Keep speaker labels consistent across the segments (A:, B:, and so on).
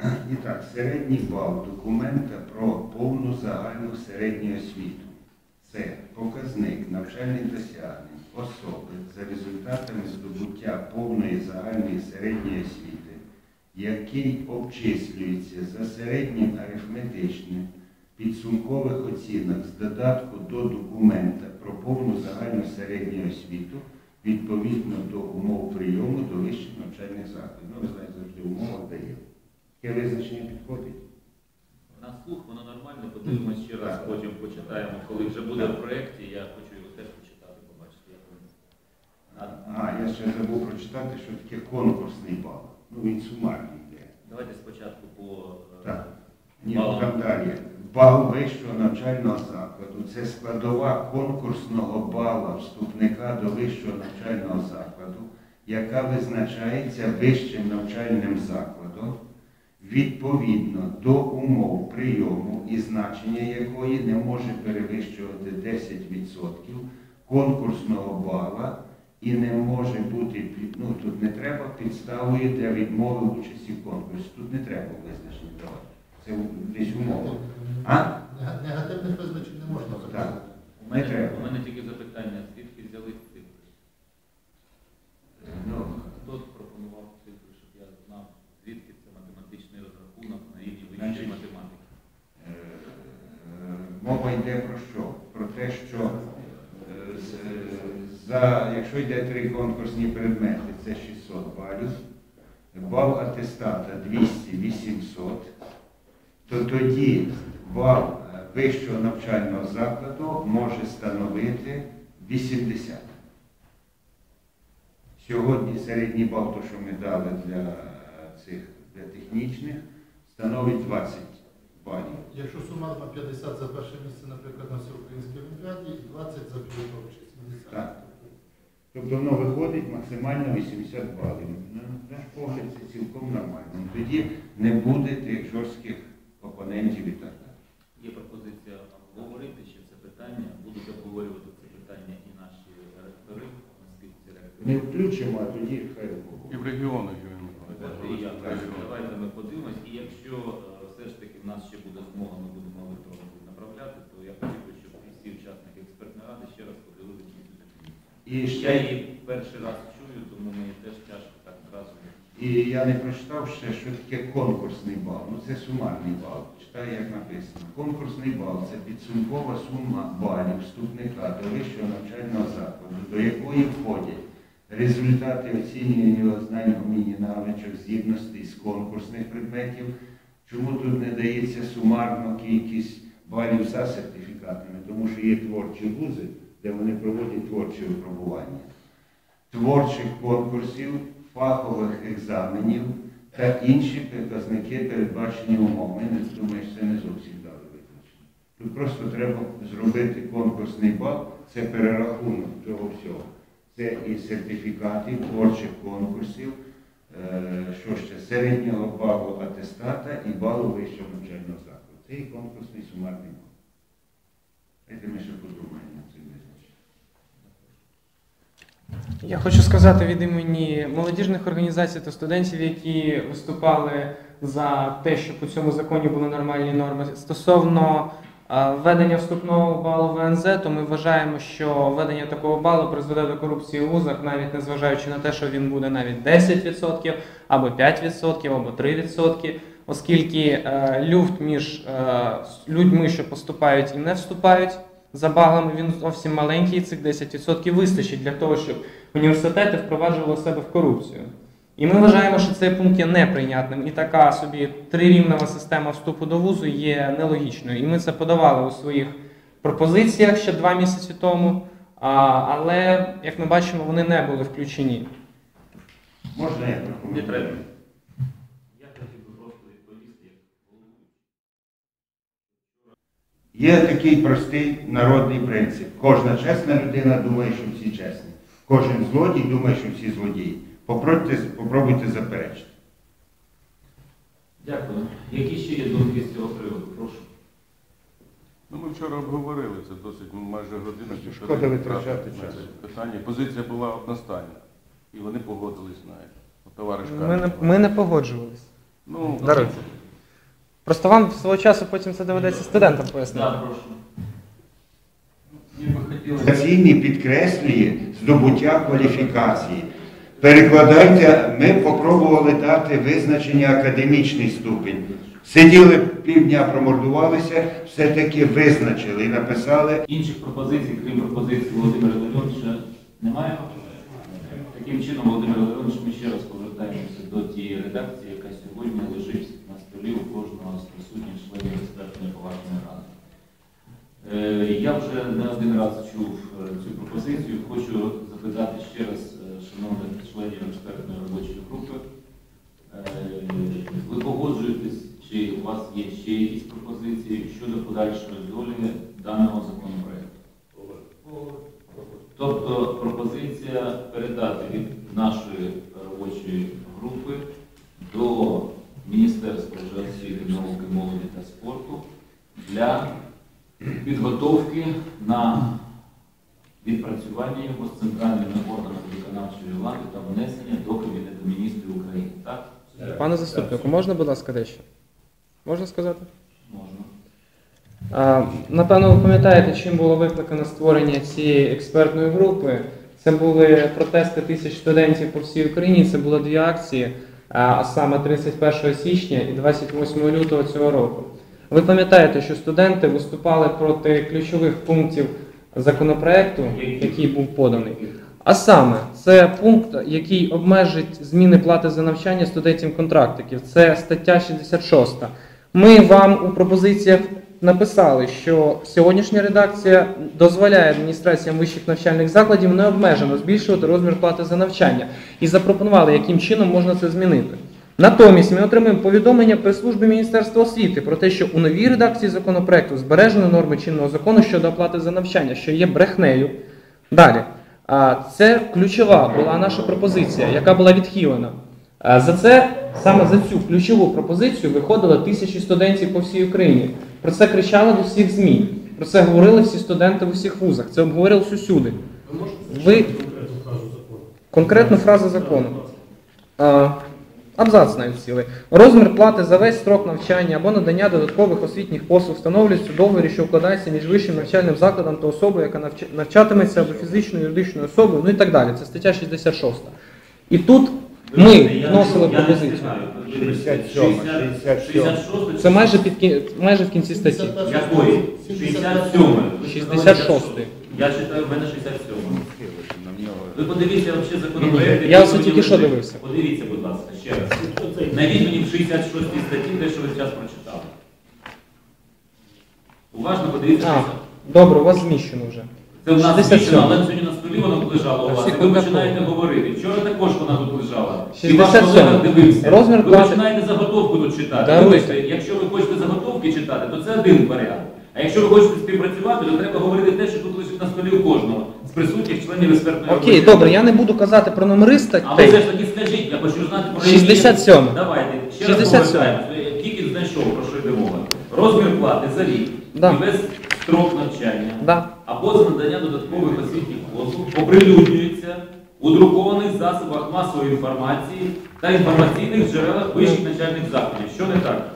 A: Е, і так, середній бал документа про повну загальну середню освіту. Це показник навчальних досягнень особи за результатами здобуття повної загальної середньої освіти, який обчислюється за середнім арифметичним підсумкових оцінок з додатку до документа про повну загальну середню освіту відповідно до умов прийому до вищих навчальних закладів. Ну, ви знаєте, завжди умова дає. Яке визначення підходить?
B: На слух воно нормально, подивимось ще раз, потім почитаємо. Коли вже буде в проєкті, я хочу його теж почитати, побачити. А,
A: я ще забув прочитати, що таке конкурсний бал. Ну, він сумарний йде.
B: Давайте спочатку по е,
A: Так. Ні, там далі. Бал вищого навчального закладу це складова конкурсного бала вступника до вищого навчального закладу, яка визначається вищим навчальним закладом відповідно до умов прийому і значення якої не може перевищувати 10% конкурсного бала і не може бути ну тут не треба підставою для відмови участі в конкурсі. Тут не треба визначення давати. Це десь умова. А?
C: Негативних визначень не можна
A: Так.
B: У мене,
A: Не треба.
B: у мене тільки запитання, звідки взяли цифри?
A: Ну,
B: Хто пропонував цифри, щоб я знав, звідки це математичний розрахунок на рівні вищої математики?
A: е, е, мова йде про що? Про те, що е, за, якщо йде три конкурсні предмети, це 600 балів, бал атестата 200-800, то тоді бал е, вищого навчального закладу може становити 80. Сьогодні середній бал, то, що ми дали для цих для технічних, становить 20 балів.
C: Якщо сумарно 50 за перше місце, наприклад, на всеукраїнській олімпіаді і 20 за підготовчі 70.
A: Так. Тобто воно виходить максимально 80 балів. На наш погляд, це цілком нормально. Тоді не буде тих жорстких опонентів і так далі.
B: Є пропозиція обговорити ще це питання, будуть обговорювати це питання і наші ректори, наскільки ці
A: Ми
B: ректори.
A: включимо, а тоді хай
D: І в регіонах Юрій
B: Давайте
D: Миколаївич.
B: Давайте ми подивимось, і якщо е, все ж таки в нас ще буде змога, ми будемо електронно направляти, то я хотів би, щоб всі учасники експертної ради ще раз подивилися.
A: І
B: Я
A: ще
B: її перший раз чую, тому мені теж тяжко.
A: І я не прочитав ще, що таке конкурсний бал. Ну це сумарний бал. Читаю, як написано. Конкурсний бал це підсумкова сума балів вступника до вищого навчального закладу, до якої входять результати оцінювання знань, умінь, і навичок, здібностей з конкурсних предметів. Чому тут не дається сумарно кількість балів за сертифікатами? Тому що є творчі вузи, де вони проводять творчі випробування творчих конкурсів, фахових екзаменів та інші показники передбачені умов. Ми не думаю, що це не зовсім дали виключення. Тут просто треба зробити конкурсний бал, це перерахунок цього всього. Це і сертифікати творчих конкурсів, е, що ще середнього балу атестата і балу вищого навчального закладу. Це і конкурсний сумарний бал. Давайте ми ще подумаємо цим.
E: Я хочу сказати від імені молодіжних організацій та студентів, які виступали за те, щоб у цьому законі були нормальні норми. Стосовно е, введення вступного балу в ВНЗ, то ми вважаємо, що введення такого балу призведе до корупції у вузах, навіть незважаючи на те, що він буде навіть 10% або 5% або 3%, оскільки е, люфт між е, людьми, що поступають і не вступають за балами, він зовсім маленький, і цих 10% вистачить для того, щоб університети впроваджували себе в корупцію. І ми вважаємо, що цей пункт є неприйнятним, і така собі трирівнева система вступу до вузу є нелогічною. І ми це подавали у своїх пропозиціях ще два місяці тому, але, як ми бачимо, вони не були включені.
A: Можна я
B: Не треба. Би просто відповісти, як головуючий.
A: Є такий простий народний принцип. Кожна чесна людина думає, що всі чесні. Кожен злодій думає, що всі злодії. Попробуйте, попробуйте заперечити.
B: Дякую. Які ще є думки з цього приводу? Прошу.
D: Ну, ми вчора обговорили це досить ну, майже годину.
A: Шкода витрачати час.
D: Питання. Позиція була одностайна. І вони погодились на це. От Товариш
E: Ми не, ми не погоджувалися.
D: Ну,
E: Даруйте. Просто вам свого часу потім це доведеться студентам пояснити.
B: Да, прошу.
A: Кваліфікаційний підкреслює здобуття кваліфікації. Перекладайте, ми попробували дати визначення академічний ступінь. Сиділи півдня, промордувалися, все-таки визначили і написали
B: Інших пропозицій, крім пропозиції Володимира Леонідовича, немає. Таким чином, Володимир Леонідович, ми ще раз повертаємося до тієї редакції, яка сьогодні лежить на столі у кожного з присутніх членів експертної поважної ради. Е, Я вже не один раз чув е, цю пропозицію. Хочу запитати ще раз е, шановних членів експертної робочої групи. Е, Ви погоджуєтесь, чи у вас є ще якісь пропозиції щодо подальшої долі даного законопроекту? Тобто пропозиція передати від нашої робочої групи до Міністерства освіти, науки, молоді та спорту для підготовки на відпрацювання його з центральними органами виконавчої влади та внесення до Кабінету міністрів України. Так?
E: Пане заступнику, можна, будь ласка, дещо? Можна сказати?
B: Можна.
E: А, Напевно, ви пам'ятаєте, чим було викликано створення цієї експертної групи. Це були протести тисяч студентів по всій Україні. Це було дві акції, а а саме 31 січня і 28 лютого цього року. Ви пам'ятаєте, що студенти виступали проти ключових пунктів законопроекту, який був поданий. А саме, це пункт, який обмежить зміни плати за навчання студентів-контрактиків. Це стаття 66. Ми вам у пропозиціях написали, що сьогоднішня редакція дозволяє адміністраціям вищих навчальних закладів необмежено збільшувати розмір плати за навчання і запропонували, яким чином можна це змінити. Натомість ми отримуємо повідомлення прес-служби Міністерства освіти про те, що у новій редакції законопроекту збережено норми чинного закону щодо оплати за навчання, що є брехнею. Далі. А, Це ключова була наша пропозиція, яка була відхилена. За це, саме за цю ключову пропозицію виходили тисячі студентів по всій Україні. Про це кричали до всіх ЗМІ. Про це говорили всі студенти в усіх вузах. Це обговорилось усюди. Ви конкретну фразу закону. А, Абзац навіть цілий. Розмір плати за весь строк навчання або надання додаткових освітніх послуг встановлюється у договорі, що вкладається між вищим навчальним закладом та особою, яка навчатиметься або фізичною юридичною особою, ну і так далі. Це стаття 66. І тут ми вносили пропозицію.
B: встигаю.
A: 67,
E: Це майже під кі- майже в кінці статті.
B: Якої? 67.
E: 66.
B: Я читаю, в мене 67. Ви подивіться взагалі законопроект. який
E: Я
B: сьогодні
E: тільки що дивився.
B: Подивіться, будь ласка, ще раз. Навіть мені в 66 статті те, що ви зараз прочитали. Уважно подивіться.
E: А,
B: що це.
E: добре, у вас зміщено вже.
B: Це в нас
E: 67.
B: зміщено, але сьогодні на столі воно лежало у вас. І ви починаєте говорити. Вчора також вона тут лежала. І ваш колега дивився.
E: Розмір
B: ви починаєте заготовку тут читати. Вибачте, якщо ви хочете заготовки читати, то це один варіант. А якщо ви хочете співпрацювати, то треба говорити те, що тут лежить на столі у кожного з присутніх членів експертної
E: Окей,
B: робочої
E: добре, я не буду казати про номери
B: А ви
E: статей.
B: все ж таки скажіть, я хочу знати про які-
E: 67.
B: Давайте, ще
E: 67.
B: раз повертаємося. Я Тільки знайшов, про що йде мова. Розмір плати за рік
E: Да.
B: і весь строк навчання
E: Да.
B: або за надання додаткових освітніх послуг оприлюднюється у друкованих засобах масової інформації та інформаційних джерелах вищих навчальних закладів. Що не так?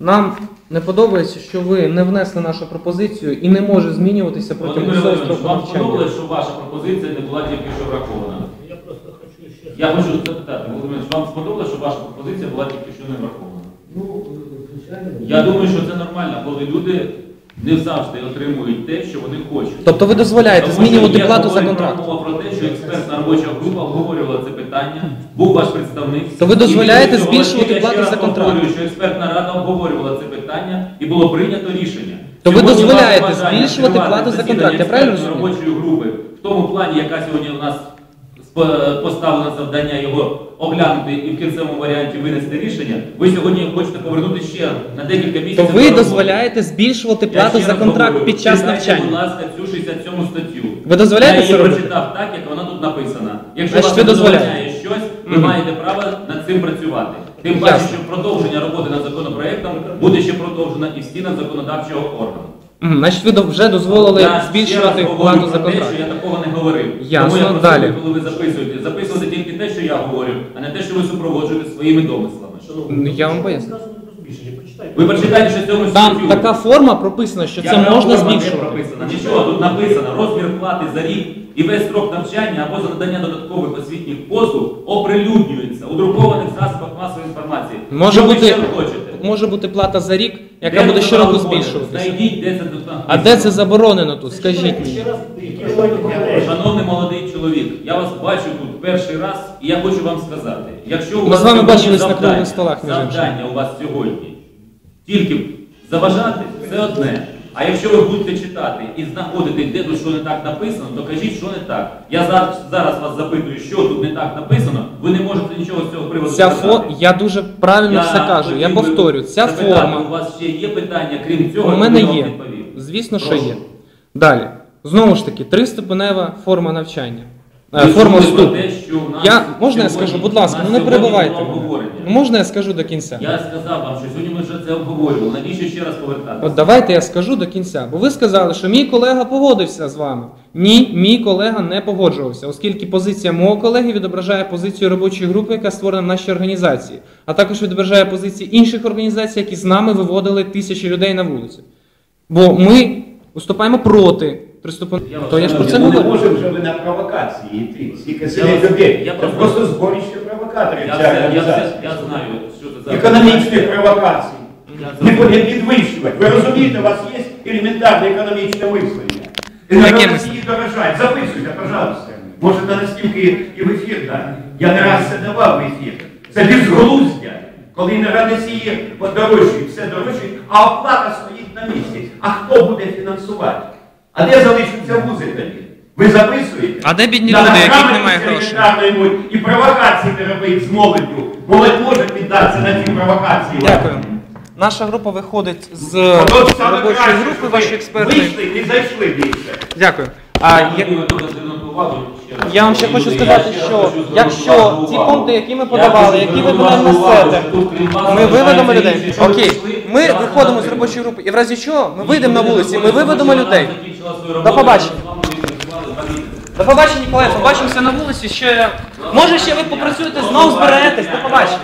E: Нам не подобається, що ви не внесли нашу пропозицію і не може змінюватися протягом
B: Володимир
E: всього
B: Володимирович,
E: строку
B: вам
E: навчання.
B: сподобалось, що ваша пропозиція не була тільки що врахована?
F: Я просто хочу ще.
B: Я хочу запитати, Володимир, Володимирович, вам сподобалось, що ваша пропозиція була тільки що не врахована?
F: Ну, звичайно.
B: Я думаю, що це нормально, коли люди не завжди отримують те, що вони хочуть.
E: Тобто ви дозволяєте
B: Тому
E: змінювати
B: є
E: плату за
B: говорить
E: контракт?
B: Мова про те, що експертна робоча група обговорювала це питання, був ваш представник.
E: То ви
B: І
E: дозволяєте
B: після цього,
E: збільшувати
B: я ще
E: плату
B: раз
E: за контракт?
B: повторюю, що експертна рада обговорювала це питання і було прийнято рішення.
E: То ви
B: Сьогодні
E: дозволяєте
B: бажання
E: збільшувати
B: тривати
E: плату за
B: засідання
E: контракт, я правильно
B: експертної
E: розумію?
B: робочої групи в тому плані, яка сьогодні у нас поставлено завдання його оглянути і в кінцевому варіанті винести рішення. Ви сьогодні хочете повернути ще на декілька
E: То
B: місяців.
E: ви
B: до
E: дозволяєте збільшувати
B: Я
E: плату
B: ще
E: за
B: раз
E: контракт
B: говорю,
E: під час
B: читайте, Будь
E: навчання.
B: ласка, цю 67 статтю.
E: Ви дозволяєте
B: Я
E: це
B: її
E: робити?
B: прочитав так, як вона тут написана. Якщо
E: Значить,
B: вас
E: ви
B: не
E: дозволяєте.
B: Щось, ви маєте право над цим працювати. Тим паче,
E: Ясно.
B: що продовження роботи над законопроектом буде ще продовжена і в стінах законодавчого органу.
E: Мгм, Значить, ви до- вже дозволили
B: Я ще
E: збільшувати
B: раз говорю
E: плату
B: про
E: за
B: те,
E: контракт.
B: що я такого не говорив.
E: Ясно,
B: Тому я просив,
E: далі.
B: коли ви записуєте, записувати тільки те, що я говорю, а не те, що ви супроводжуєте своїми домислами.
E: Ну, Я вам поясню.
B: Ви прочитайте, що цьому
E: Там
B: статтю.
E: така форма прописана, що це можна збільшувати.
B: прописана? Нічого, тут написано, розмір плати за рік і весь строк навчання або за надання додаткових освітніх послуг оприлюднюється у друкованих засобах масової інформації.
E: Може
B: Що ви
E: бути-
B: ще хочете?
E: Може бути плата за рік, яка
B: Де
E: буде
B: ви
E: щороку
B: вона
E: збільшуватися.
B: Знайдіть, де це написано.
E: А де це заборонено тут? Скажіть мені.
B: Шановний молодий чоловік, я вас бачу тут перший раз, і я хочу вам сказати, якщо у
E: Ми
B: вас
E: з вами
B: сьогодні
E: бачились на
B: завдання-
E: круглих столах, між іншим.
B: завдання у вас сьогодні тільки заважати, це одне. А якщо ви будете читати і знаходити, де тут що не так написано, то кажіть, що не так. Я зараз, зараз вас запитую, що тут не так написано, ви не можете нічого з цього приводу
E: Ця
B: сказати.
E: фо... Я дуже правильно все кажу. Я
B: би
E: повторю, ця
B: запитати,
E: форма
B: У вас ще є питання, крім цього,
E: у мене
B: я вам
E: є.
B: відповім.
E: Звісно, що
B: Прошу.
E: є. Далі. Знову ж таки, триступенева форма навчання. Е,
B: Ви
E: Форма
B: чули про
E: вступу.
B: те, що в нас
E: Я, можна я
B: сьогодні-
E: скажу, будь ласка, ну не
B: сьогодні
E: перебивайте
B: було
E: мене.
B: обговорення.
E: Ну, Можна я скажу до кінця?
B: Я сказав вам, що сьогодні ми вже це обговорювали. Навіщо ще раз повертатися?
E: От давайте я скажу до кінця. Бо ви сказали, що мій колега погодився з вами. Ні, мій колега не погоджувався, оскільки позиція мого колеги відображає позицію робочої групи, яка створена в нашій організації, а також відображає позиції інших організацій, які з нами виводили тисячі людей на вулицю. Бо ми виступаємо проти приступу.
B: Я вас
E: То я ж про це
G: Не
E: говорю.
G: може вже ви на провокації йти. Скільки
B: Я вас-
G: людей.
B: я
G: Це
B: просто-
G: просто зборище провокаторів
B: Я,
G: ця
B: я,
G: організація.
B: я знаю, що це за
G: Економічних провокацій.
B: Я
G: Не буде підвищувати. Ви розумієте, у вас є елементарне економічне мислення. І
E: Яке
G: народ
E: мислення?
G: її дорожає. Записуйте, пожалуйста. Можете настільки і в ефір дати. Я не раз це давав в ефір. Це безглуздя. Коли енергоносії подорожчують, все дорожчують, а оплата стоїть на місці. А хто буде фінансувати? А де залишаться вузи тоді? Ви записуєте?
E: А де бідні люди, яких немає грошей?
G: І провокації не робити з молоддю. Молодь може піддатися на ці провокації.
E: Дякую. Наша група виходить з
G: саме
E: робочої групи, ваші експерти.
G: Вийшли і не зайшли більше.
E: Дякую. А
B: Я увагу ще раз.
E: я вам ще хочу сказати, що якщо ті пункти, які ми подавали, які ви будемо несете, ми виведемо людей. Окей, ми виходимо з робочої групи, і в разі чого ми вийдемо на вулиці, ми виведемо людей. До побачення. До побачення, колеги, побачимося на вулиці. Ще може ще ви попрацюєте, знову зберетесь. До побачення.